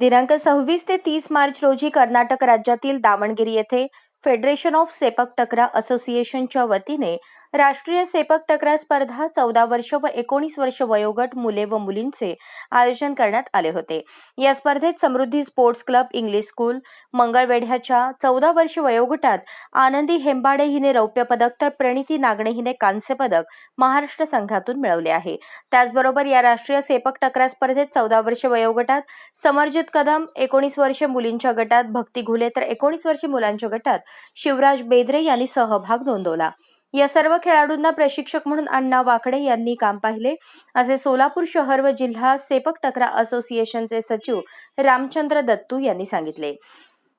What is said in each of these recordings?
दिनांक सव्वीस ते तीस मार्च रोजी कर्नाटक राज्यातील दावणगिरी येथे फेडरेशन ऑफ सेपक टकरा असोसिएशनच्या वतीने राष्ट्रीय सेपक टकरा स्पर्धा चौदा वर्ष व एकोणीस वर्ष वयोगट मुले व मुलींचे आयोजन करण्यात आले होते. या स्पर्धेत Samruddhi sports club English school मंगळवेढ्याच्या चौदा वर्ष वयोगटात आनंदी हेंबाडे हिने रौप्य पदक तर प्रणिती नागणे हिने कांस्य पदक महाराष्ट्र संघातून मिळवले आहे. त्याचबरोबर या राष्ट्रीय सेपक टकरा स्पर्धेत चौदा वर्ष वयोगटात समरजित कदम एकोणीस वर्ष मुलींच्या गटात भक्ती घुले तर एकोणीस वर्ष मुलांच्या गटात शिवराज बेदरे यांनी सहभाग नोंदवला. या सर्व खेळाडूंना प्रशिक्षक म्हणून अण्णा वाकडे यांनी काम पाहिले. असे सोलापूर शहर व जिल्हा सेपक टकरा असोसिएशनचे सचिव रामचंद्र दत्तू यांनी सांगितले.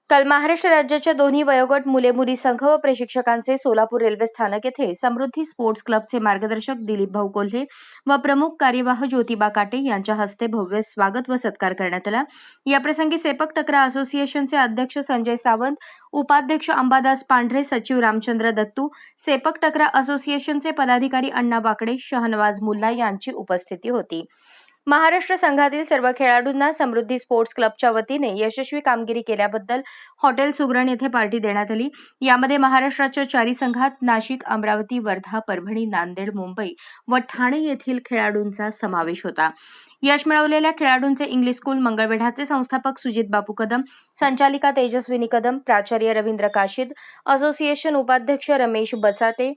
काल महाराष्ट्र राज्याच्या दोन्ही वयोगट मुले मुली संघ व प्रशिक्षकांचे सोलापूर रेल्वे स्थानक येथे समृद्धी स्पोर्ट्स क्लबचे मार्गदर्शक दिलीप भाऊ कोल्हे व प्रमुख कार्यवाह ज्योतिबा काटे यांच्या हस्ते भव्य स्वागत व सत्कार करण्यात आला. याप्रसंगी सेपक टकरा असोसिएशनचे अध्यक्ष संजय सावंत उपाध्यक्ष अंबादास पांढरे सचिव रामचंद्र दत्तू सेपक टकरा असोसिएशनचे पदाधिकारी अण्णा वाकडे शहनवाज मुल्ला यांची उपस्थिती होती. महाराष्ट्र संघातील सर्व खेळाडूंना समृद्धी स्पोर्ट्स क्लबच्या वतीने यशस्वी कामगिरी केल्याबद्दल हॉटेल सुग्रण येथे पार्टी देण्यात आली. यामध्ये महाराष्ट्राच्या चारी संघात नाशिक अमरावती वर्धा परभणी नांदेड मुंबई व ठाणे येथील खेळाडूंचा समावेश होता. यश मिळवलेल्या खेळाडूंचे इंग्लिश स्कूल मंगळवेढाचे संस्थापक सुजित बापू कदम संचालिका तेजस्विनी कदम प्राचार्य रवींद्र काशीद असोसिएशन उपाध्यक्ष रमेश बसाते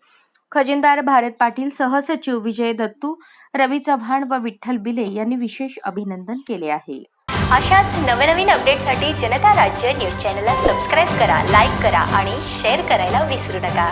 खजिनदार भारत पाटील सहसचिव विजय दत्तू रवी चव्हाण व विठ्ठल बिले यांनी विशेष अभिनंदन केले आहे. अशाच नवनवीन अपडेटसाठी जनता राज्य न्यूज चॅनलला सबस्क्राईब करा लाईक करा आणि शेअर करायला विसरू नका.